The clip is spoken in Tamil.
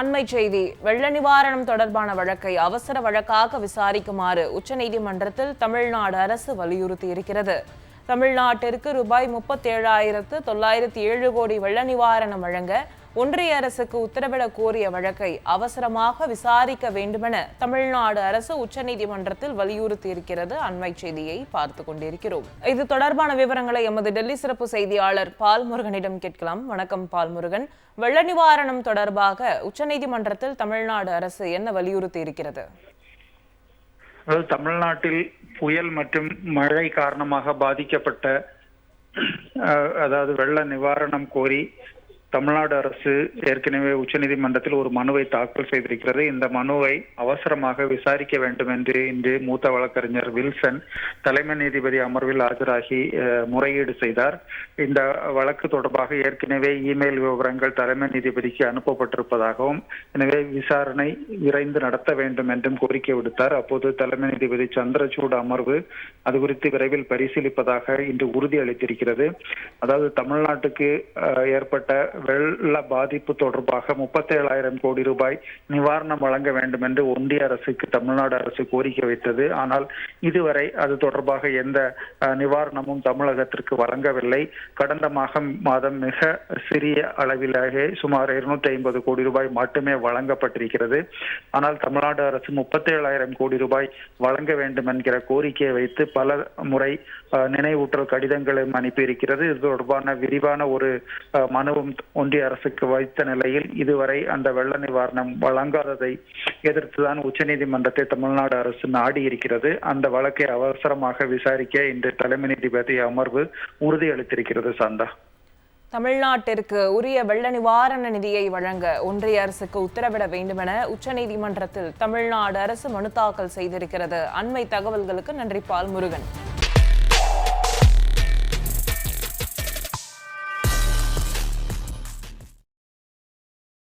அண்மை செய்தி. வெள்ள நிவாரணம் தொடர்பான வழக்கை அவசர வழக்காக விசாரிக்குமாறு உச்சநீதிமன்றத்தில் தமிழ்நாடு அரசு வலியுறுத்தியிருக்கிறது தமிழ்நாட்டிற்கு ரூபாய் முப்பத்தேழாயிரத்து தொள்ளாயிரத்தி ஏழு கோடி வெள்ள நிவாரணம் வழங்க ஒன்றிய அரசுக்கு உத்தரவிட கோரிய வழக்கை அவசரமாக விசாரிக்க வேண்டுமென தமிழ்நாடு அரசு உச்சநீதிமன்றத்தில் வலியுறுத்தியிருக்கிறது. அண்மை செய்தியை பார்த்து கொண்டிருக்கிறோம். இது தொடர்பான விவரங்களை எமது டெல்லி சிறப்பு செய்தியாளர் பால்முருகனிடம் கேட்கலாம். வணக்கம் பால்முருகன். வெள்ள நிவாரணம் தொடர்பாக உச்சநீதிமன்றத்தில் தமிழ்நாடு அரசு என்ன வலியுறுத்தி இருக்கிறது அதாவது தமிழ்நாட்டில் புயல் மற்றும் மழை காரணமாக பாதிக்கப்பட்ட அதாவது வெள்ள நிவாரணம் கோரி தமிழ்நாடு அரசு ஏற்கனவே உச்சநீதிமன்றத்தில் ஒரு மனுவை தாக்கல் செய்திருக்கிறது. இந்த மனுவை அவசரமாக விசாரிக்க வேண்டும் என்று இன்று மூத்த வழக்கறிஞர் வில்சன் தலைமை நீதிபதி அமர்வில் ஆஜராகி முறையீடு செய்தார். இந்த வழக்கு தொடர்பாக ஏற்கனவே இமெயில் விவரங்கள் தலைமை நீதிபதிக்கு அனுப்பப்பட்டிருப்பதாகவும் எனவே விசாரணை விரைந்து நடத்த வேண்டும் என்றும் கோரிக்கை விடுத்தார். அப்போது தலைமை நீதிபதி சந்திரசூட் அமர்வு அது குறித்து விரைவில் பரிசீலிப்பதாக இன்று உறுதியளித்திருக்கிறது. அதாவது தமிழ்நாட்டுக்கு ஏற்பட்ட வெள்ள பாதிப்பு தொடர்பாக முப்பத்தேழாயிரம் கோடி ரூபாய் நிவாரணம் வழங்க வேண்டும் என்று ஒன்றிய அரசுக்கு தமிழ்நாடு அரசு கோரிக்கை வைத்தது. ஆனால் இதுவரை அது தொடர்பாக எந்த நிவாரணமும் தமிழகத்திற்கு வழங்கவில்லை. கடந்த மாதம் மாதம் மிக சிறிய அளவிலாக சுமார் இருநூத்தி ஐம்பது கோடி ரூபாய் மட்டுமே வழங்கப்பட்டிருக்கிறது. ஆனால் தமிழ்நாடு அரசு முப்பத்தேழாயிரம் கோடி ரூபாய் வழங்க வேண்டும் என்கிற கோரிக்கையை வைத்து பல முறை நினைவூற்றல் நினைவூட்டல் கடிதங்களும் அனுப்பியிருக்கிறது. இது தொடர்பான விரிவான ஒரு மனுவும் ஒன்றிய அரசுக்கு வைத்த நிலையில் இதுவரை அந்த வெள்ள நிவாரணம் வழங்காததை எதிர்த்துதான் உச்சநீதிமன்றத்தை தமிழ்நாடு அரசு நாடி இருக்கிறது அந்த வழக்கை அவசரமாக விசாரிக்க இன்று தலைமை நீதிபதி அமர்வு உறுதியளித்திருக்கிறது சாந்தா. தமிழ்நாட்டிற்கு உரிய வெள்ள நிவாரண நிதியை வழங்க ஒன்றிய அரசுக்கு உத்தரவிட வேண்டுமென உச்சநீதிமன்றத்தில் தமிழ்நாடு அரசு மனு தாக்கல் செய்திருக்கிறது. அண்மை தகவல்களுக்கு நன்றி பால்முருகன்